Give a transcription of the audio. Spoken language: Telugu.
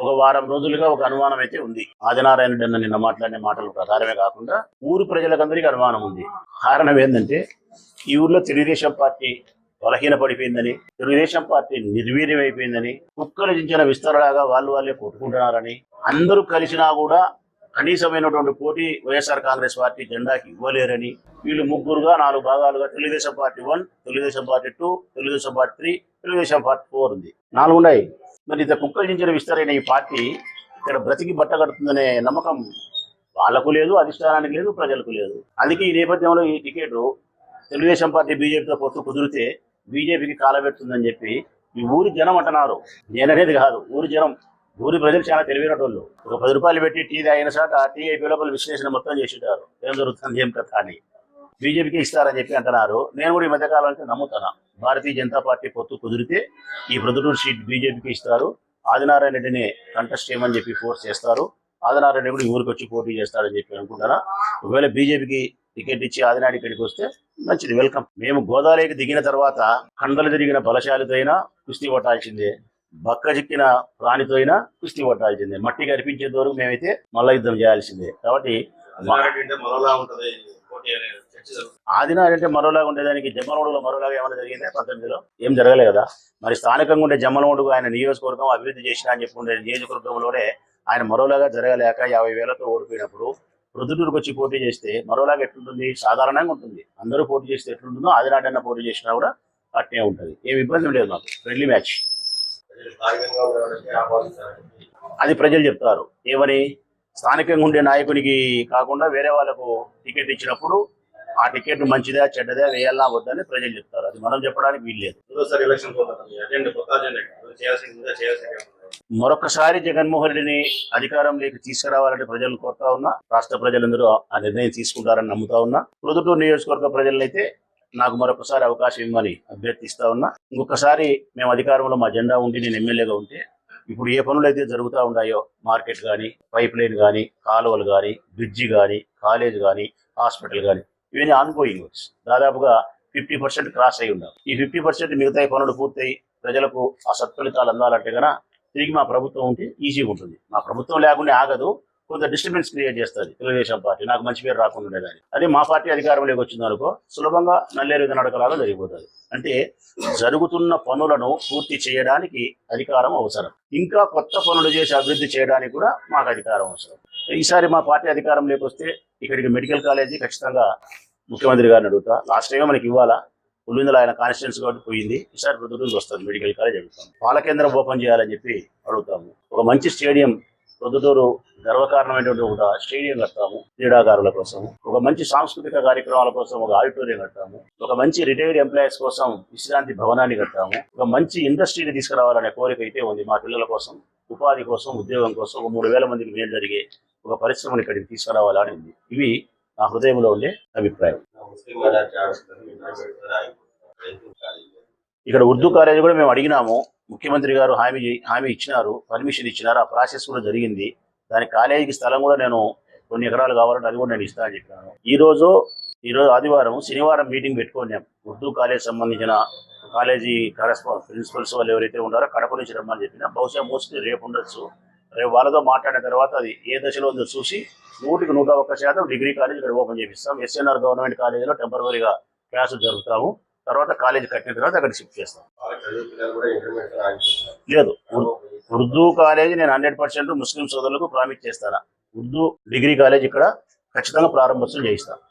ఒక వారం రోజులుగా ఒక అనుమానం అయితే ఉంది. ఆదినారాయణ అన్న నిన్న మాట్లాడిన మాటలు ప్రకారమే కాకుండా ఊరు ప్రజలకందరికీ అనుమానం ఉంది. కారణం ఏంటంటే ఈ ఊర్లో తెలుగుదేశం పార్టీ బలహీన పడిపోయిందని తెలుగుదేశం పార్టీ నిర్వీర్యం అయిపోయిందని కుక్కలు చించిన విస్తరలాగా వాళ్ళు వాళ్ళే కొట్టుకుంటున్నారని అందరూ కలిసినా కూడా కనీసమైనటువంటి పోటీ వైఎస్ఆర్ కాంగ్రెస్ పార్టీ జెండాకి ఇవ్వలేరని వీళ్ళు ముగ్గురుగా నాలుగు భాగాలుగా Telugu Desam party one Telugu Desam party two Telugu Desam party three Telugu Desam party four ఉంది. నాలుగు ఉన్నాయి. మరి ఇంత కుక్కలు చించిన విస్తరైన ఈ పార్టీ ఇక్కడ బ్రతికి బట్ట కడుతుందనే నమ్మకం వాళ్ళకు లేదు అధిష్టానానికి లేదు ప్రజలకు లేదు. అందుకే ఈ నేపథ్యంలో ఈ టికెట్ తెలుగుదేశం పార్టీ బీజేపీతో పొత్తు కుదిరితే బీజేపీకి కాలబెడుతుందని చెప్పి ఈ ఊరి జనం అంటున్నారు. నేననేది కాదు ఊరి జనం. ఊరి ప్రజలు చాలా తెలివైన వాళ్ళు ఒక పది రూపాయలు పెట్టి టీ తాగిన సాట ఆ టీ అయిపోయి లోపల విశ్లేషణ మొత్తం చేసింటారు. ఏం జరుగుతుంది? ఏం కథ అని. బీజేపీకి ఇస్తారని చెప్పి అంటున్నారు. నేను కూడా ఈ మధ్యకాలం అంటే నమ్ముతాను. భారతీయ జనతా పార్టీ పొత్తు కుదిరితే ఈ ప్రొద్దుటూరు సీట్ బీజేపీకి ఇస్తారు. ఆదినారాయణ రెడ్డిని కంటెస్ట్ చేయమని చెప్పి ఫోర్స్ చేస్తారు. ఆదినారాయణ రెడ్డి కూడా ఊరికి వచ్చి పోటీ చేస్తాడని చెప్పి అనుకుంటారా ఒకవేళ బీజేపీకి టికెట్ ఇచ్చి ఆదినాడి ఇక్కడికి వస్తే మంచిది. వెల్కమ్. మేము గోదావరికి దిగిన తర్వాత కండలు తిరిగిన బలశాలితో అయినా కుస్తీ పట్టాల్సిందే బక్క చిక్కిన ప్రాణితో అయినా కుస్తీ కొట్టాల్సిందే మట్టి కనిపించేంత వరకు మేమైతే మల్ల యుద్ధం చేయాల్సిందే. కాబట్టి. ఆదినాడు అంటే మరోలాగా ఉండేదానికి జమ్మలమూడులో మరోలాగా ఏమైనా జరిగిందా? పంతొమ్మిదిలో? ఏం జరగలే కదా. మరి స్థానికంగా ఉండే జమ్మలమూడుకు ఆయన నియోజకవర్గం అభివృద్ధి చేసిన అని చెప్పి ఉండే నియోజకవర్గంలోనే ఆయన మరోలాగా జరగలేక యాభై వేలతో ఓడిపోయినప్పుడు ప్రొద్దుటూరుకు వచ్చి పోటీ చేస్తే మరోలాగా ఎట్లుంటుంది? సాధారణంగా ఉంటుంది. అందరూ పోటీ చేస్తే ఎట్లుంటుందో ఆదినాడన్న పోటీ చేసినా కూడా అట్నే ఉంటుంది. ఏమి ఇబ్బంది లేదు మాకు. ఫ్రెండ్లీ మ్యాచ్ ప్రజలు స్థానికంగా ఉండడానికి ఆహ్వానించాలని అది ప్రజలు చెప్తారు ఏమని? స్థానికంగా ఉండే నాయకునికి కాకుండా వేరే వాళ్ళకు టికెట్ ఇచ్చినప్పుడు ఆ టికెట్ మంచిదా చెడ్డదా వేయాలా వద్దని ప్రజలు చెప్తారు. అది మనం చెప్పడానికి వీలు లేదు. మూడోసారి ఎలక్షన్ పోతుంది అజెండా కొత్త అజెండా చేయాల్సింది ఉందా చేయాల్సింది మరొకసారి జగన్మోహన్ రెడ్డిని అధికారంలోకి తీసుకురావాలని ప్రజలు కోరుతా ఉన్నా రాష్ట్ర ప్రజలందరూ ఆ నిర్ణయం తీసుకుంటారని నమ్ముతా ఉన్నా ప్రొద్దుటూరు నియోజకవర్గ ప్రజలైతే నాకు మరొకసారి అవకాశం ఇవ్వమని అభ్యర్థిస్తా ఉన్నా. ఇంకొకసారి మేము అధికారంలో మా జెండా ఉండి నేను ఎమ్మెల్యేగా ఉంటే ఇప్పుడు ఏ పనులు అయితే జరుగుతూ ఉన్నాయో మార్కెట్ కానీ పైప్ లైన్ కానీ కాలువలు కానీ బ్రిడ్జి కానీ కాలేజ్ కానీ హాస్పిటల్ కానీ ఇవన్నీ ఆన్గోయింగ్ వర్క్స్. దాదాపుగా ఫిఫ్టీ పర్సెంట్ క్రాస్ అయి ఉన్నాం ఈ ఫిఫ్టీ పర్సెంట్ మిగతా పనులు పూర్తయి ప్రజలకు ఆ సత్ఫలితాలు అందాలంటే కనుక తిరిగి మా ప్రభుత్వం ఉంటే ఈజీగా ఉంటుంది. మా ప్రభుత్వం లేకుండా ఆగదు. కొంత డిస్టర్బెన్స్ క్రియేట్ చేస్తుంది తెలుగుదేశం పార్టీ. నాకు మంచి పేరు రాకుండా ఉండేదాన్ని. అదే మా పార్టీ అధికారంలోకి వచ్చింది అనుకో సులభంగా నల్లేరు నడకలాగా జరిగిపోతుంది. అంటే జరుగుతున్న పనులను పూర్తి చేయడానికి అధికారం అవసరం. ఇంకా కొత్త పనులు చేసి అభివృద్ధి చేయడానికి కూడా మాకు అధికారం అవసరం. ఈసారి మా పార్టీ అధికారంలోకి వస్తే ఇక్కడికి మెడికల్ కాలేజీ ఖచ్చితంగా ముఖ్యమంత్రి గారిని అడుగుతా. లాస్ట్ టైం మనకి ఇవ్వాలా? పులిందులో ఆయన కాన్స్టిట్యూన్స్ కాబట్టి పోయింది. ఈసారి ప్రొద్దుటూరుకి వస్తుంది మెడికల్ కాలేజ్ అడుగుతాం పాల కేంద్రం ఓపెన్ చేయాలని చెప్పి అడుగుతాము. ఒక మంచి స్టేడియం ప్రొద్దుటూరు గర్వకారణమైనటువంటి ఒక స్టేడియం కడతాము క్రీడాకారుల కోసం. ఒక మంచి సాంస్కృతిక కార్యక్రమాల కోసం ఒక ఆడిటోరియం కడతాము ఒక మంచి రిటైర్డ్ ఎంప్లాయీస్ కోసం విశ్రాంతి భవనాన్ని కట్టాము. ఒక మంచి ఇండస్ట్రీని తీసుకురావాలనే కోరిక అయితే ఉంది మా పిల్లల కోసం ఉపాధి కోసం ఉద్యోగం కోసం ఒక మూడు వేల మందికి మేలు జరిగే ఒక పరిశ్రమని ఇక్కడికి తీసుకురావాలని ఉంది. ఇవి నా హృదయంలో ఉండే అభిప్రాయం. ఇక్కడ ఉర్దూ కాలేజ్ కూడా మేము అడిగినాము. ముఖ్యమంత్రి గారు హామీ హామీ ఇచ్చినారు పర్మిషన్ ఇచ్చినారు. ఆ ప్రాసెస్ కూడా జరిగింది. దాని కాలేజీకి స్థలం కూడా నేను కొన్ని ఎకరాలు కావాలంటే అది కూడా నేను ఇస్తా అని చెప్పినాను. ఈ రోజు ఈ రోజు ఆదివారం శనివారం మీటింగ్ పెట్టుకున్నాం ఉర్దూ కాలేజ్ సంబంధించిన కాలేజీ ప్రిన్సిపల్స్ వాళ్ళు ఎవరైతే ఉన్నారో కడప నుంచి రమ్మని చెప్పిన బహుశా మోస్ట్లీ రేపు ఉండొచ్చు. రేపు వాళ్ళతో మాట్లాడిన తర్వాత అది ఏ దశలో ఉందో చూసి నూటికి నూట ఒక్క శాతం డిగ్రీ కాలేజ్ ఇక్కడ ఓపెన్ చేపిస్తాం. ఎస్ఎన్ఆర్ గవర్నమెంట్ కాలేజీలో టెంపరీగా క్లాసులు జరుపుతాము తర్వాత కాలేజ్ కట్టిన తర్వాత అక్కడ షిఫ్ట్ చేస్తాం. లేదు ఉర్దూ కాలేజ్ నేను హండ్రెడ్ పర్సెంట్ ముస్లిం సోదరులకు ప్రామిట్ చేస్తాను ఉర్దూ డిగ్రీ కాలేజ్ ఇక్కడ ఖచ్చితంగా ప్రారంభోత్సవం చేయిస్తాను